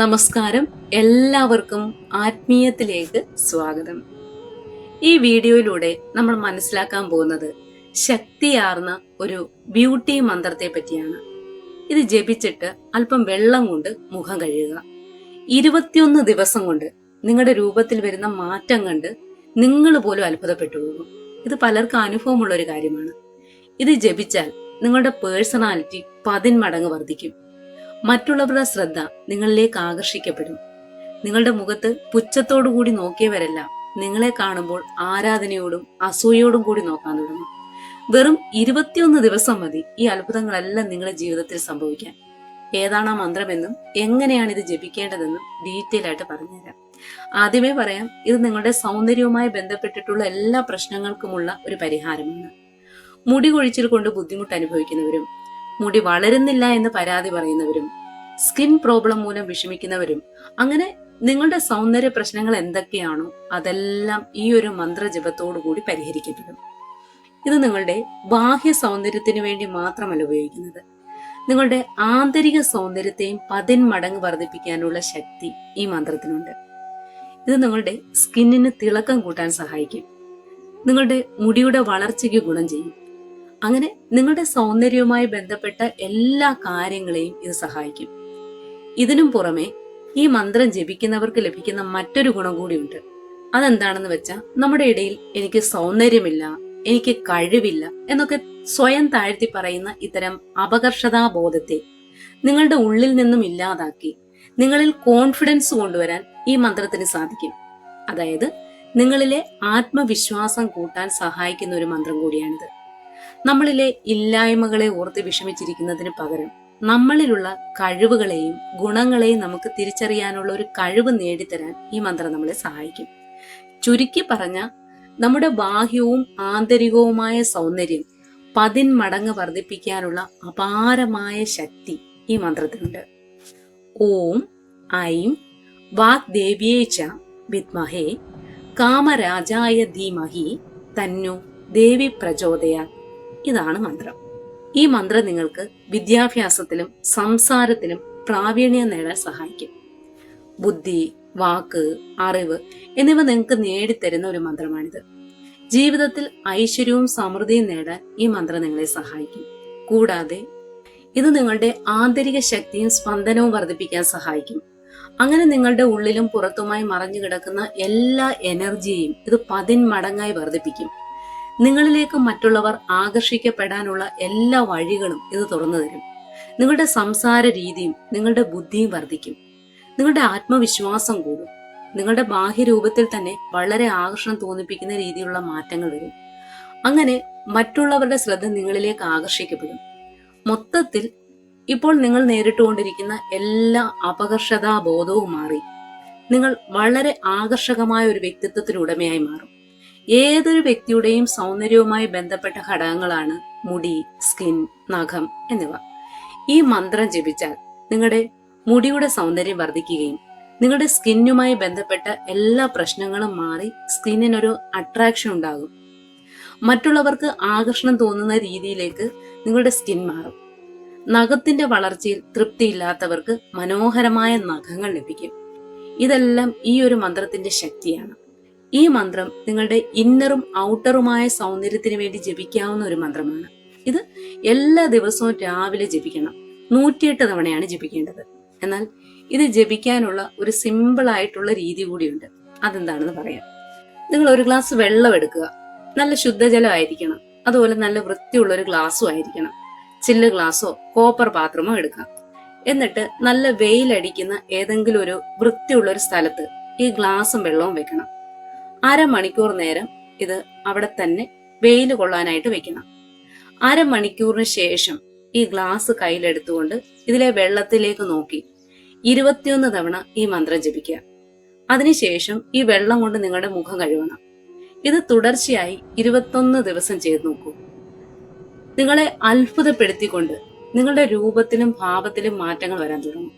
നമസ്കാരം എല്ലാവർക്കും ആത്മീയത്തിലേക്ക് സ്വാഗതം. ഈ വീഡിയോയിലൂടെ നമ്മൾ മനസ്സിലാക്കാൻ പോകുന്നത് ശക്തിയാർന്ന ഒരു ബ്യൂട്ടി മന്ത്രത്തെ പറ്റിയാണ്. ഇത് ജപിച്ചിട്ട് അല്പം വെള്ളം കൊണ്ട് മുഖം കഴുകുക. ഇരുപത്തിയൊന്ന് ദിവസം കൊണ്ട് നിങ്ങളുടെ രൂപത്തിൽ വരുന്ന മാറ്റം കണ്ട് നിങ്ങൾ പോലും അത്ഭുതപ്പെട്ടു പോകും. ഇത് പലർക്കും അനുഭവമുള്ള ഒരു കാര്യമാണ്. ഇത് ജപിച്ചാൽ നിങ്ങളുടെ പേഴ്സണാലിറ്റി പതിന്മടങ്ങ് വർദ്ധിക്കും. മറ്റുള്ളവരുടെ ശ്രദ്ധ നിങ്ങളിലേക്ക് ആകർഷിക്കപ്പെടും. നിങ്ങളുടെ മുഖത്ത് പുച്ഛത്തോടു കൂടി നോക്കിയവരെല്ലാം നിങ്ങളെ കാണുമ്പോൾ ആരാധനയോടും അസൂയോടും കൂടി നോക്കാൻ തുടങ്ങും. വെറും ഇരുപത്തിയൊന്ന് ദിവസം മതി ഈ അത്ഭുതങ്ങളെല്ലാം നിങ്ങളുടെ ജീവിതത്തിൽ സംഭവിക്കാൻ. ഏതാണ് ആ മന്ത്രമെന്നും എങ്ങനെയാണ് ഇത് ജപിക്കേണ്ടതെന്നും ഡീറ്റെയിൽ ആയിട്ട് പറഞ്ഞുതരാം. ആദ്യമേ പറയാം ഇത് നിങ്ങളുടെ സൗന്ദര്യവുമായി ബന്ധപ്പെട്ടിട്ടുള്ള എല്ലാ പ്രശ്നങ്ങൾക്കുമുള്ള ഒരു പരിഹാരമാണ്. മുടി കൊഴിച്ചിൽ കൊണ്ട് ബുദ്ധിമുട്ട് അനുഭവിക്കുന്നവരും മുടി വളരുന്നില്ല എന്ന് പരാതി പറയുന്നവരും സ്കിൻ പ്രോബ്ലം മൂലം വിഷമിക്കുന്നവരും അങ്ങനെ നിങ്ങളുടെ സൗന്ദര്യ പ്രശ്നങ്ങൾ എന്തൊക്കെയാണോ അതെല്ലാം ഈ ഒരു മന്ത്രജപത്തോടു കൂടി പരിഹരിക്കപ്പെടും. ഇത് നിങ്ങളുടെ ബാഹ്യ സൗന്ദര്യത്തിന് വേണ്ടി മാത്രമല്ല ഉപയോഗിക്കുന്നത്. നിങ്ങളുടെ ആന്തരിക സൗന്ദര്യത്തെയും പതിന്മടങ്ങ് വർദ്ധിപ്പിക്കാനുള്ള ശക്തി ഈ മന്ത്രത്തിനുണ്ട്. ഇത് നിങ്ങളുടെ സ്കിന്നിന് തിളക്കം കൂട്ടാൻ സഹായിക്കും. നിങ്ങളുടെ മുടിയുടെ വളർച്ചയ്ക്ക് ഗുണം ചെയ്യും. അങ്ങനെ നിങ്ങളുടെ സൗന്ദര്യവുമായി ബന്ധപ്പെട്ട എല്ലാ കാര്യങ്ങളെയും ഇത് സഹായിക്കും. ഇതിനും പുറമെ ഈ മന്ത്രം ജപിക്കുന്നവർക്ക് ലഭിക്കുന്ന മറ്റൊരു ഗുണം കൂടിയുണ്ട്. അതെന്താണെന്ന് വെച്ചാൽ നമ്മുടെ ഇടയിൽ എനിക്ക് സൗന്ദര്യമില്ല എനിക്ക് കഴിവില്ല എന്നൊക്കെ സ്വയം താഴ്ത്തി പറയുന്ന ഇത്തരം അപകർഷതാബോധത്തെ നിങ്ങളുടെ ഉള്ളിൽ നിന്നും ഇല്ലാതാക്കി നിങ്ങളിൽ കോൺഫിഡൻസ് കൊണ്ടുവരാൻ ഈ മന്ത്രത്തിന് സാധിക്കും. അതായത് നിങ്ങളിലെ ആത്മവിശ്വാസം കൂട്ടാൻ സഹായിക്കുന്ന ഒരു മന്ത്രം കൂടിയാണിത്. നമ്മളിലെ ഇല്ലായ്മകളെ ഓർത്ത് വിഷമിച്ചിരിക്കുന്നതിന് പകരം നമ്മളിലുള്ള കഴിവുകളെയും ഗുണങ്ങളെയും നമുക്ക് തിരിച്ചറിയാനുള്ള ഒരു കഴിവ് നേടിത്തരാൻ ഈ മന്ത്രം നമ്മളെ സഹായിക്കും. ചുരുക്കി പറഞ്ഞ നമ്മുടെ ബാഹ്യവും ആന്തരികവുമായ സൗന്ദര്യം പതിന്മടങ്ങ് വർദ്ധിപ്പിക്കാനുള്ള അപാരമായ ശക്തി ഈ മന്ത്രത്തിനുണ്ട്. ഓം ഐം വാക് ദേവിയേച്ച വിദ്മഹേ കാമരാജായ ധീമഹി തന്നു ദേവി പ്രചോദയാ ഇതാണ് മന്ത്രം. ഈ മന്ത്രം നിങ്ങൾക്ക് വിദ്യാഭ്യാസത്തിലും സംസാരത്തിലും പ്രാവീണ്യം നേടാൻ സഹായിക്കും. ബുദ്ധി വാക്ക് അറിവ് എന്നിവ നിങ്ങൾക്ക് നേടിത്തരുന്ന ഒരു മന്ത്രമാണിത്. ജീവിതത്തിൽ ഐശ്വര്യവും സമൃദ്ധിയും നേടാൻ ഈ മന്ത്രം നിങ്ങളെ സഹായിക്കും. കൂടാതെ ഇത് നിങ്ങളുടെ ആന്തരിക ശക്തിയും സ്പന്ദനവും വർദ്ധിപ്പിക്കാൻ സഹായിക്കും. അങ്ങനെ നിങ്ങളുടെ ഉള്ളിലും പുറത്തുമായി മറഞ്ഞു കിടക്കുന്ന എല്ലാ എനർജിയെയും ഇത് പതിന്മടങ്ങായി വർദ്ധിപ്പിക്കും. നിങ്ങളിലേക്ക് മറ്റുള്ളവർ ആകർഷിക്കപ്പെടാനുള്ള എല്ലാ വഴികളും ഇത് തുറന്നു തരും. നിങ്ങളുടെ സംസാര രീതിയും നിങ്ങളുടെ ബുദ്ധിയും വർദ്ധിക്കും. നിങ്ങളുടെ ആത്മവിശ്വാസം കൂടും. നിങ്ങളുടെ ബാഹ്യരൂപത്തിൽ തന്നെ വളരെ ആകർഷണം തോന്നിപ്പിക്കുന്ന രീതിയിലുള്ള മാറ്റങ്ങൾ വരും. അങ്ങനെ മറ്റുള്ളവരുടെ ശ്രദ്ധ നിങ്ങളിലേക്ക് ആകർഷിക്കപ്പെടും. മൊത്തത്തിൽ ഇപ്പോൾ നിങ്ങൾ നേരിട്ടുകൊണ്ടിരിക്കുന്ന എല്ലാ അപകർഷതാബോധവും മാറി. നിങ്ങൾ വളരെ ആകർഷകമായ ഒരു വ്യക്തിത്വത്തിന് ഉടമയായി മാറും. ഏതൊരു വ്യക്തിയുടെയും സൗന്ദര്യവുമായി ബന്ധപ്പെട്ട ഘടകങ്ങളാണ് മുടി സ്കിൻ നഖം എന്നിവ. ഈ മന്ത്രം ജപിച്ചാൽ നിങ്ങളുടെ മുടിയുടെ സൗന്ദര്യം വർദ്ധിക്കുകയും നിങ്ങളുടെ സ്കിന്നുമായി ബന്ധപ്പെട്ട എല്ലാ പ്രശ്നങ്ങളും മാറി സ്കിന്നിനൊരു അട്രാക്ഷൻ ഉണ്ടാകും. മറ്റുള്ളവർക്ക് ആകർഷണം തോന്നുന്ന രീതിയിലേക്ക് നിങ്ങളുടെ സ്കിൻ മാറും. നഖത്തിന്റെ വളർച്ചയിൽ തൃപ്തിയില്ലാത്തവർക്ക് മനോഹരമായ നഖങ്ങൾ ലഭിക്കും. ഇതെല്ലാം ഈ ഒരു മന്ത്രത്തിന്റെ ശക്തിയാണ്. ഈ മന്ത്രം നിങ്ങളുടെ ഇന്നറും ഔട്ടറുമായ സൗന്ദര്യത്തിന് വേണ്ടി ജപിക്കാവുന്ന ഒരു മന്ത്രമാണ്. ഇത് എല്ലാ ദിവസവും രാവിലെ ജപിക്കണം. നൂറ്റിയെട്ട് തവണയാണ് ജപിക്കേണ്ടത്. എന്നാൽ ഇത് ജപിക്കാനുള്ള ഒരു സിമ്പിൾ ആയിട്ടുള്ള രീതി കൂടിയുണ്ട്. അതെന്താണെന്ന് പറയാം. നിങ്ങൾ ഒരു ഗ്ലാസ് വെള്ളം എടുക്കുക. നല്ല ശുദ്ധജലം ആയിരിക്കണം. അതുപോലെ നല്ല വൃത്തിയുള്ള ഒരു ഗ്ലാസ്സും ആയിരിക്കണം. ചില്ല് ഗ്ലാസ്സോ കോപ്പർ പാത്രമോ എടുക്കാം. എന്നിട്ട് നല്ല വെയിലടിക്കുന്ന ഏതെങ്കിലും ഒരു വൃത്തിയുള്ള ഒരു സ്ഥലത്ത് ഈ ഗ്ലാസും വെള്ളവും വെക്കണം. അരമണിക്കൂർ നേരം ഇത് അവിടെ തന്നെ വെയിൽ കൊള്ളാനായിട്ട് വെക്കണം. അരമണിക്കൂറിന് ശേഷം ഈ ഗ്ലാസ് കയ്യിലെടുത്തുകൊണ്ട് ഇതിലെ വെള്ളത്തിലേക്ക് നോക്കി. ഇരുപത്തിയൊന്ന് തവണ ഈ മന്ത്രം ജപിക്കുക. അതിനുശേഷം ഈ വെള്ളം കൊണ്ട് നിങ്ങളുടെ മുഖം കഴുകണം. ഇത് തുടർച്ചയായി ഇരുപത്തൊന്ന് ദിവസം ചെയ്തു നോക്കൂ. നിങ്ങളെ അത്ഭുതപ്പെടുത്തിക്കൊണ്ട് നിങ്ങളുടെ രൂപത്തിലും ഭാവത്തിലും മാറ്റങ്ങൾ വരാൻ തുടങ്ങും.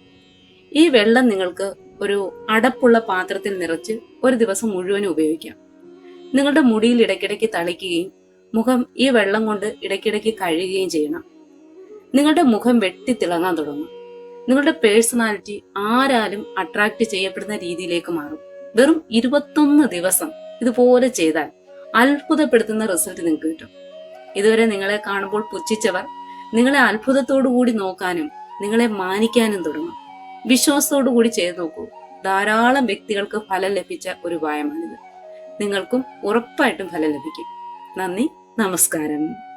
ഈ വെള്ളം നിങ്ങൾക്ക് ഒരു അടപ്പുള്ള പാത്രത്തിൽ നിറച്ച് ഒരു ദിവസം മുഴുവനും ഉപയോഗിക്കാം. നിങ്ങളുടെ മുടിയിൽ ഇടയ്ക്കിടയ്ക്ക് തളിക്കുകയും മുഖം ഈ വെള്ളം കൊണ്ട് ഇടയ്ക്കിടയ്ക്ക് കഴുകുകയും ചെയ്യണം. നിങ്ങളുടെ മുഖം വെട്ടി തിളങ്ങാൻ തുടങ്ങും. നിങ്ങളുടെ പേഴ്സണാലിറ്റി ആരാലും അട്രാക്ട് ചെയ്യപ്പെടുന്ന രീതിയിലേക്ക് മാറും. വെറും ഇരുപത്തൊന്ന് ദിവസം ഇതുപോലെ ചെയ്താൽ അത്ഭുതപ്പെടുത്തുന്ന റിസൾട്ട് നിങ്ങൾക്ക് കിട്ടും. ഇതുവരെ നിങ്ങളെ കാണുമ്പോൾ പുച്ഛിച്ചവർ നിങ്ങളെ അത്ഭുതത്തോടു കൂടി നോക്കാനും നിങ്ങളെ മാനിക്കാനും തുടങ്ങും. വിശ്വാസത്തോടു കൂടി ചെയ്തു നോക്കൂ. ധാരാളം വ്യക്തികൾക്ക് ഫലം ലഭിച്ച ഒരു ഉപായമാണിത്. നിങ്ങൾക്കും ഉറപ്പായിട്ടും ഫലം ലഭിക്കും. നന്ദി നമസ്കാരം.